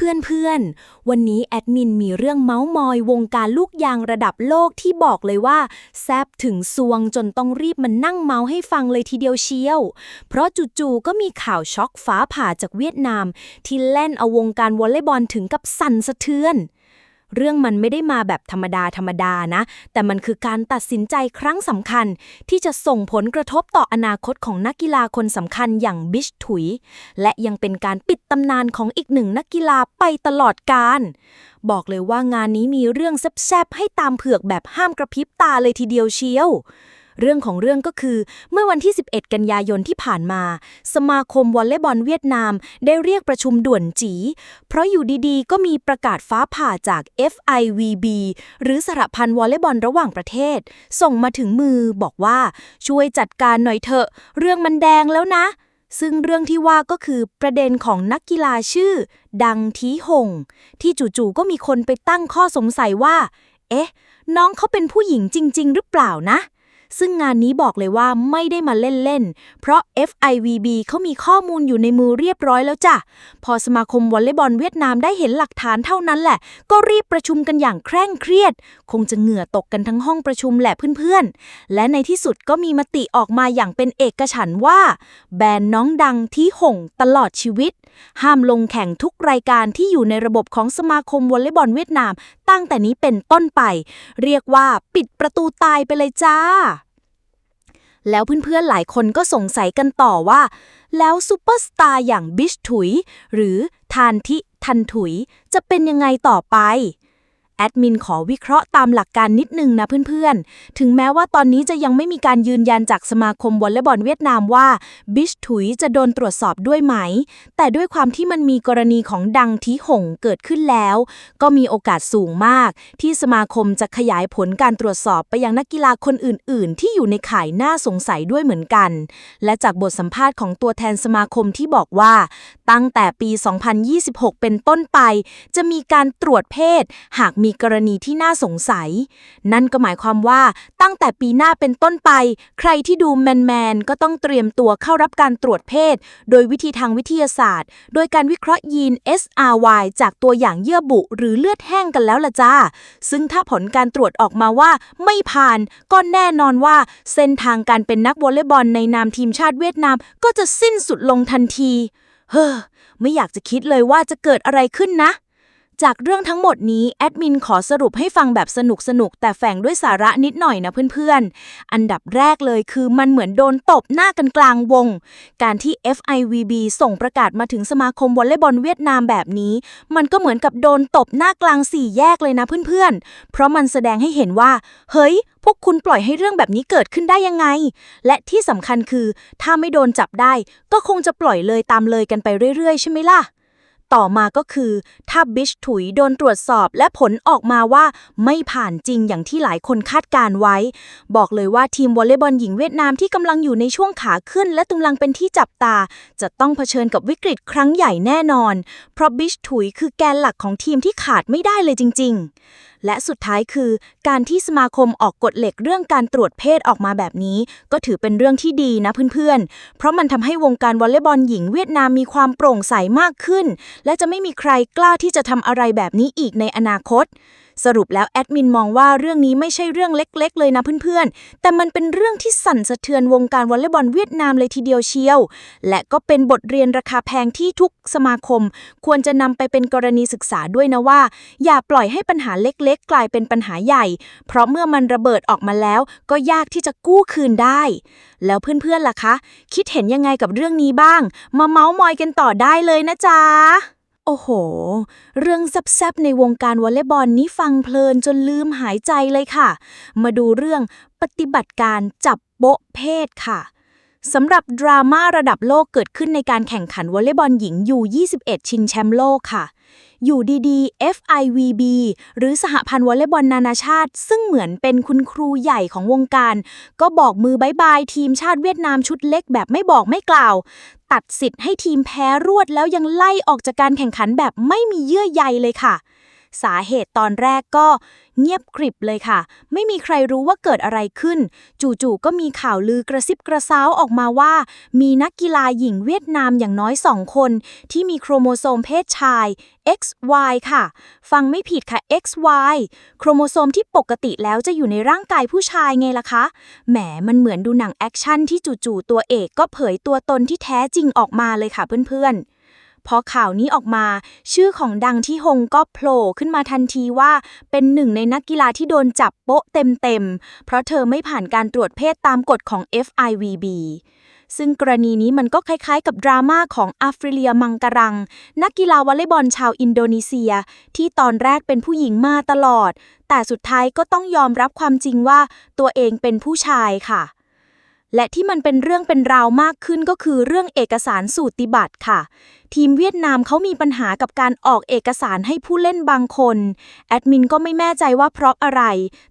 เพื่อนๆ วันนี้แอดมินมีเรื่องเมาส์มอยวงการลูกยางระดับโลกที่บอกเลยว่า แซบถึงซวงจนต้องรีบมันนั่งเมาส์ให้ฟังเลยทีเดียวเชียว เพราะจู่ๆก็มีข่าวช็อกฟ้าผ่าจากเวียดนาม ที่แล่นเอาวงการวอลเลย์บอลถึงกับสั่นสะเทือน เรื่องมันไม่ได้มาแบบธรรมดาธรรมดานะ แต่มันคือการตัดสินใจครั้งสำคัญ ที่จะส่งผลกระทบต่ออนาคตของนักกีฬาคนสำคัญอย่างบิชถุย และยังเป็นการปิดตำนานของอีกหนึ่งนักกีฬาไปตลอดกาลบอกเลยว่างานนี้มีเรื่องแซ่บๆให้ตามเผือกแบบห้ามกระพริบตาเลยทีเดียวเชียว เรื่องของเรื่องก็คือ เมื่อวันที่ 11 กันยายนที่ผ่านมา สมาคมวอลเลย์บอลเวียดนาม ได้เรียกประชุมด่วนจี เพราะอยู่ดีๆ ก็มีประกาศฟ้าผ่าจาก FIVB หรือสหพันธ์วอลเลย์บอลระหว่างประเทศ ส่งมาถึงมือบอกว่าช่วยจัดการหน่อยเถอะ เรื่องมันแดงแล้วนะ ซึ่งเรื่องที่ว่าก็คือประเด็นของนักกีฬาชื่อ ดังทีหง ที่จู่ๆก็มีคนไปตั้งข้อสงสัยว่า เอ๊ะ น้องเขาเป็นผู้หญิงจริง ๆ หรือเปล่านะ ซึ่งงานนี้บอกเลยว่าไม่ได้มาเล่นๆ เพราะ FIVB เขามีข้อมูลอยู่ในมือเรียบร้อยแล้วจ้ะ พอสมาคมวอลเลย์บอลเวียดนามได้เห็นหลักฐานเท่านั้นแหละ ก็รีบประชุมกันอย่างเคร่งเครียด คงจะเหงื่อตกกันทั้งห้องประชุมแหละเพื่อนๆ และในที่สุดก็มีมติออกมาอย่างเป็นเอกฉันว่า แบนน้องดังที่หงตลอดชีวิต ห้ามลงแข่งทุกรายการที่อยู่ในระบบของสมาคมวอลเลย์บอลเวียดนาม ตั้งแต่นี้เป็นต้นไป เรียกว่าปิดประตูตายไปเลยจ้า แล้วเพื่อนๆหลายคนก็สงสัยกันต่อว่า แล้วซูเปอร์สตาร์อย่างบิชถุย หรือทานทิทันถุย จะเป็นยังไงต่อไป แอดมินขอวิเคราะห์ตามหลักการนิดนึงนะเพื่อนๆ ถึงแม้ว่าตอนนี้จะยังไม่มีการยืนยันจากสมาคมวอลเลย์บอลเวียดนามว่าบิชถุยจะโดนตรวจสอบด้วยไหม แต่ด้วยความที่มันมีกรณีของดังทีหงเกิดขึ้นแล้ว ก็มีโอกาสสูงมาก ที่สมาคมจะขยายผลการตรวจสอบไปยังนักกีฬาคนอื่น ๆ ที่อยู่ในข่ายน่าสงสัยด้วยเหมือนกัน และจากบทสัมภาษณ์ของตัวแทนสมาคมที่บอกว่า ตั้งแต่ปี 2026 เป็นต้นไป จะมีการตรวจเพศ หากมีีกรณีที่น่าสงสัย นั่นก็หมายความว่าตั้งแต่ปีหน้าเป็นต้นไป ใครที่ดูแมนๆก็ต้องเตรียมตัวเข้ารับการตรวจเพศ โดยวิธีทางวิทยาศาสตร์ โดยการวิเคราะห์ยีน SRY จากตัวอย่างเยื่อบุหรือเลือดแห้งกันแล้วล่ะจ้า ซึ่งถ้าผลการตรวจออกมาว่าไม่ผ่าน ก็แน่นอนว่าเส้นทางการเป็นนักวอลเลย์บอลในนามทีมชาติเวียดนามก็จะสิ้นสุดลงทันที เฮ้อ ไม่อยากจะคิดเลยว่าจะเกิดอะไรขึ้นนะ จากเรื่องทั้งหมดนี้ แอดมินขอสรุปให้ฟังแบบสนุกสนุกๆแต่แฝงด้วยสาระนิดหน่อยนะเพื่อนๆ อันดับแรกเลยคือมันเหมือนโดนตบหน้ากันกลางวง การที่ FIVB ส่งประกาศมาถึงสมาคมวอลเลย์บอลเวียดนามแบบนี้ มันก็เหมือนกับโดนตบหน้ากลางสี่แยกเลยนะเพื่อนๆ เพราะมันแสดงให้เห็นว่า เฮ้ย พวกคุณปล่อยให้เรื่องแบบนี้เกิดขึ้นได้ยังไง และที่สำคัญคือ ถ้าไม่โดนจับได้ ก็คงจะปล่อยเลยตามเลยกันไปเรื่อยๆ ใช่ไหมล่ะ ต่อมาก็คือ ถ้าบิชถุยโดนตรวจสอบและผลออกมาว่าไม่ผ่านจริงอย่างที่หลายคนคาดการไว้ บอกเลยว่าทีมวอลเลย์บอลหญิงเวียดนามที่กำลังอยู่ในช่วงขาขึ้น และกำลังเป็นที่จับตา จะต้องเผชิญกับวิกฤตครั้งใหญ่แน่นอน เพราะบิชถุยคือแกนหลักของทีมที่ขาดไม่ได้เลยจริง ๆ และสุดท้ายคือ การที่สมาคมออกกฎเหล็กเรื่องการตรวจเพศออกมาแบบนี้ ก็ถือเป็นเรื่องที่ดีนะเพื่อนๆ เพราะมันทำให้วงการวอลเลย์บอลหญิงเวียดนามมีความโปร่งใสมากขึ้น และจะไม่มีใครกล้าที่จะทำอะไรแบบนี้อีกในอนาคต สรุปแล้วแอดมินมองว่าเรื่องนี้ไม่ใช่เรื่องเล็ก ๆ เลยนะเพื่อนๆ แต่มันเป็นเรื่องที่สั่นสะเทือนวงการวอลเลย์บอลเวียดนามเลยทีเดียวเชียว และก็เป็นบทเรียนราคาแพงที่ทุกสมาคม ควรจะนำไปเป็นกรณีศึกษาด้วยนะว่า อย่าปล่อยให้ปัญหาเล็กๆ กลายเป็นปัญหาใหญ่ เพราะเมื่อมันระเบิดออกมาแล้วก็ยากที่จะกู้คืนได้ แล้วเพื่อนๆล่ะคะ คิดเห็นยังไงกับเรื่องนี้บ้าง มาเมาส์มอยกันต่อได้เลยนะจ๊ะ โอ้โห เรื่องแซ่บๆในวงการวอลเลย์บอลนี้ฟังเพลินจนลืมหายใจเลยค่ะ มาดูเรื่องปฏิบัติการจับโป๊ะเพศค่ะ สำหรับดราม่าระดับโลกเกิดขึ้นในการแข่งขันวอลเลย์บอลหญิงยู21 ชิงแชมป์โลกค่ะ อยู่ดีๆ FIVB หรือสหพันธ์วอลเลย์บอลนานาชาติ ซึ่งเหมือนเป็นคุณครูใหญ่ของวงการ ก็บอกมือบายบายทีมชาติเวียดนามชุดเล็กแบบไม่บอกไม่กล่าว ตัดสิทธิ์ให้ทีมแพ้รวดแล้วยังไล่ออกจากการแข่งขันแบบไม่มีเยื่อใยเลยค่ะ สาเหตุตอนแรกก็เงียบกริบเลยค่ะ ไม่มีใครรู้ว่าเกิดอะไรขึ้น จู่ๆก็มีข่าวลือกระซิบกระซาวออกมาว่า มีนักกีฬาหญิงเวียดนามอย่างน้อยสองคน ที่มีโครโมโซมเพศชาย XY ค่ะ ฟังไม่ผิดค่ะ XY โครโมโซมที่ปกติแล้วจะอยู่ในร่างกายผู้ชายไงล่ะคะ แหม มันเหมือนดูหนังแอคชั่นที่จู่ๆตัวเอกก็เผยตัวตนที่แท้จริงออกมาเลยค่ะเพื่อนๆ พอข่าวนี้ออกมา ชื่อของดังที่ฮงก็โผล่ขึ้นมาทันทีว่าเป็นหนึ่งในนักกีฬาที่โดนจับโป๊ะเต็มๆ เพราะเธอไม่ผ่านการตรวจเพศตามกฎของ FIVB ซึ่งกรณีนี้มันก็คล้ายๆกับดราม่าของอัฟริเลียมังการัง นักกีฬาวอลเลย์บอลชาวอินโดนีเซีย ที่ตอนแรกเป็นผู้หญิงมาตลอด แต่สุดท้ายก็ต้องยอมรับความจริงว่าตัวเองเป็นผู้ชายค่ะ และที่มันเป็นเรื่องเป็นราวมากขึ้นก็คือเรื่องเอกสารสูติบัตรค่ะ ทีมเวียดนามเขามีปัญหากับการออกเอกสารให้ผู้เล่นบางคน แอดมินก็ไม่แน่ใจว่าเพราะอะไร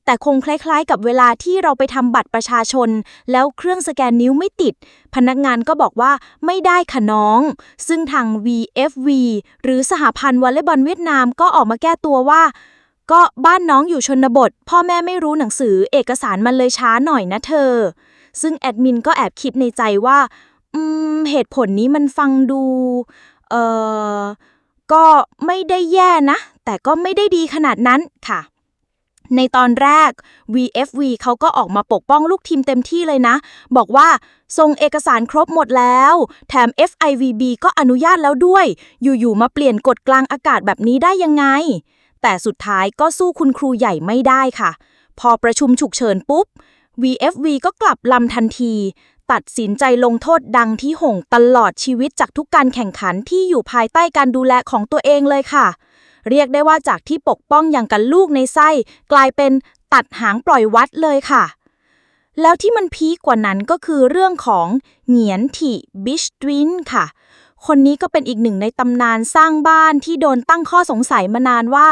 แต่คงคล้ายๆ กับเวลาที่เราไปทำบัตรประชาชน แล้วเครื่องสแกนนิ้วไม่ติด พนักงานก็บอกว่าไม่ได้ค่ะน้อง ซึ่งทาง VFV หรือสหพันธ์วอลเลย์บอลเวียดนามก็ออกมาแก้ตัวว่าก็บ้านน้องอยู่ชนบท พ่อแม่ไม่รู้หนังสือเอกสารมันเลยช้าหน่อยนะเธอ ซึ่งแอดมินก็แอบคิดในใจว่า อืม เหตุผลนี้มันฟังดู เอ่อ ก็ไม่ได้แย่นะ แต่ก็ไม่ได้ดีขนาดนั้นค่ะ ในตอนแรก VFV เขาก็ออกมาปกป้องลูกทีมเต็มที่เลยนะ บอกว่าส่งเอกสารครบหมดแล้ว แถม FIVB ก็อนุญาตแล้วด้วย อยู่ๆ มาเปลี่ยนกฎกลางอากาศแบบนี้ได้ยังไง แต่สุดท้ายก็สู้คุณครูใหญ่ไม่ได้ค่ะ พอประชุมฉุกเฉินปุ๊บ VFV ก็กลับลำทันที ตัดสินใจลงโทษดังที่หงตลอดชีวิตจากทุกการแข่งขันที่อยู่ภายใต้การดูแลของตัวเองเลยค่ะ เรียกได้ว่าจากที่ปกป้องอย่างกันลูกในไส้ กลายเป็นตัดหางปล่อยวัดเลยค่ะ แล้วที่มันพีคกว่านั้นก็คือเรื่องของเหงียนถิบิชดวินค่ะ คนนี้ก็เป็นอีกหนึ่งในตำนานสร้างบ้านที่โดนตั้งข้อสงสัยมานานว่า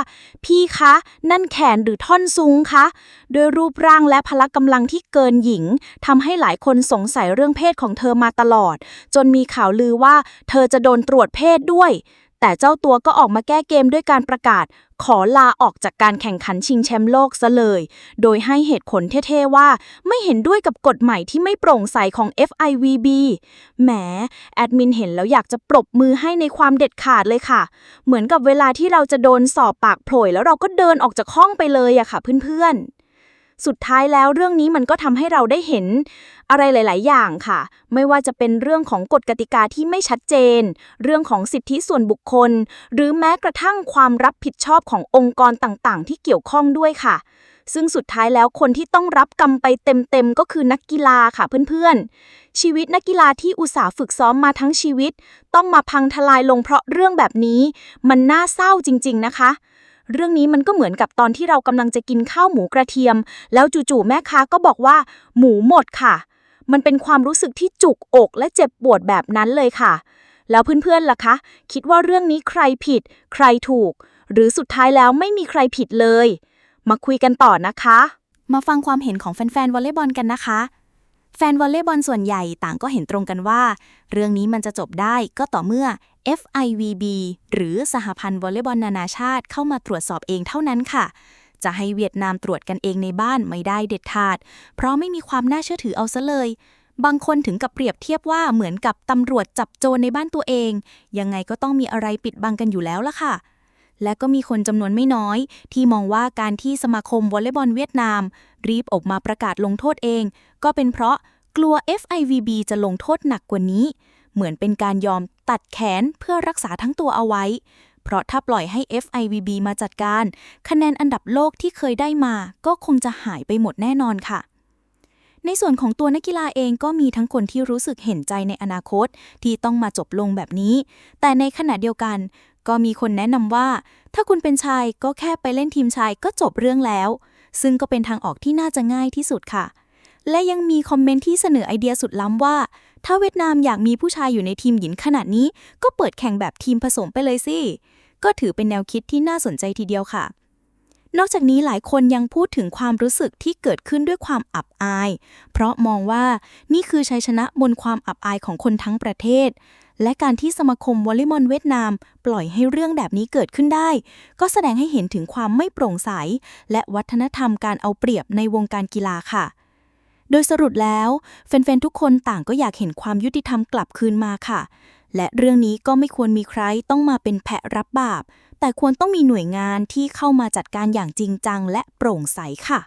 พี่คะ นั่นแขนหรือท่อนซุงคะด้วยรูปร่างและพละกำลังที่เกินหญิงทำให้หลายคนสงสัยเรื่องเพศของเธอมาตลอด จนมีข่าวลือว่า เธอจะโดนตรวจเพศด้วย แต่เจ้าตัวก็ออกมาแก้เกมด้วยการประกาศ ขอลาออกจากการแข่งขันชิงแชมป์โลกซะเลย โดยให้เหตุผลเท่ๆว่า ไม่เห็นด้วยกับกฎใหม่ที่ไม่โปร่งใสของ FIVB แหม แอดมินเห็นแล้วอยากจะปรบมือให้ในความเด็ดขาดเลยค่ะ เหมือนกับเวลาที่เราจะโดนสอบปากโผล่แล้วเราก็เดินออกจากห้องไปเลยอะค่ะเพื่อนๆ สุดท้ายแล้วเรื่องนี้มันก็ทำให้เราได้เห็นอะไรหลาย ๆ อย่างค่ะ ไม่ว่าจะเป็นเรื่องของกฎกติกาที่ไม่ชัดเจน เรื่องของสิทธิส่วนบุคคล หรือแม้กระทั่งความรับผิดชอบขององค์กรต่างๆ ที่เกี่ยวข้องด้วยค่ะ ซึ่งสุดท้ายแล้วคนที่ต้องรับกรรมไปเต็ม ๆ ก็คือนักกีฬาค่ะเพื่อน ๆ ชีวิตนักกีฬาที่อุตส่าห์ฝึกซ้อมมาทั้งชีวิต ต้องมาพังทลายลงเพราะเรื่องแบบนี้ มันน่าเศร้าจริง ๆ นะคะ เรื่องนี้มันก็เหมือนกับตอนที่เรากำลังจะกินข้าวหมูกระเทียม แล้วจู่ๆแม่ค้าก็บอกว่า หมูหมดค่ะ มันเป็นความรู้สึกที่จุกอกและเจ็บปวดแบบนั้นเลยค่ะ แล้วเพื่อนๆล่ะคะ คิดว่าเรื่องนี้ใครผิด ใครถูก หรือสุดท้ายแล้วไม่มีใครผิดเลย มาคุยกันต่อนะคะ มาฟังความเห็นของแฟนๆวอลเลย์บอลกันนะคะแฟนวอลเลย์บอลส่วนใหญ่ต่างก็เห็นตรงกันว่า เรื่องนี้มันจะจบได้ก็ต่อเมื่อ FIVB หรือสหพันธ์วอลเลย์บอลนานาชาติเข้ามาตรวจสอบเองเท่านั้นค่ะ จะให้เวียดนามตรวจกันเองในบ้านไม่ได้เด็ดขาด เพราะไม่มีความน่าเชื่อถือเอาซะเลย บางคนถึงกับเปรียบเทียบว่าเหมือนกับตำรวจจับโจรในบ้านตัวเอง ยังไงก็ต้องมีอะไรปิดบังกันอยู่แล้วล่ะค่ะและก็มีคนจำนวนไม่น้อย ที่มองว่าการที่สมาคมวอลเลย์บอลเวียดนาม รีบออกมาประกาศลงโทษเอง ก็เป็นเพราะกลัว FIVB จะลงโทษหนักกว่านี้ เหมือนเป็นการยอมตัดแขนเพื่อรักษาทั้งตัวเอาไว้ เพราะถ้าปล่อยให้ FIVB มาจัดการ คะแนนอันดับโลกที่เคยได้มา ก็คงจะหายไปหมดแน่นอนค่ะ ในส่วนของตัวนักกีฬาเองก็มีทั้งคนที่รู้สึกเห็นใจในอนาคตที่ต้องมาจบลงแบบนี้ แต่ในขณะเดียวกันก็มีคนแนะนำว่า ถ้าคุณเป็นชายก็แค่ไปเล่นทีมชายก็จบเรื่องแล้ว ซึ่งก็เป็นทางออกที่น่าจะง่ายที่สุดค่ะ และยังมีคอมเมนต์ที่เสนอไอเดียสุดล้ำว่า ถ้าเวียดนามอยากมีผู้ชายอยู่ในทีมหญิงขนาดนี้ ก็เปิดแข่งแบบทีมผสมไปเลยสิ ก็ถือเป็นแนวคิดที่น่าสนใจทีเดียวค่ะ นอกจากนี้หลายคนยังพูดถึงความรู้สึกที่เกิดขึ้นด้วยความอับอาย เพราะมองว่านี่คือชัยชนะบนความอับอายของคนทั้งประเทศ และการที่สมาคมวอลเลย์บอลเวียดนาม ปล่อยให้เรื่องแบบนี้เกิดขึ้นได้ ก็แสดงให้เห็นถึงความไม่โปร่งใส และวัฒนธรรมการเอาเปรียบในวงการกีฬาค่ะ โดยสรุปแล้วแฟนๆทุกคนต่างก็อยากเห็นความยุติธรรมกลับคืนมาค่ะ และเรื่องนี้ก็ไม่ควรมีใครต้องมาเป็นแพะรับบาป แต่ควรต้องมีหน่วยงานที่เข้ามาจัดการอย่างจริงจังและโปร่งใสค่ะ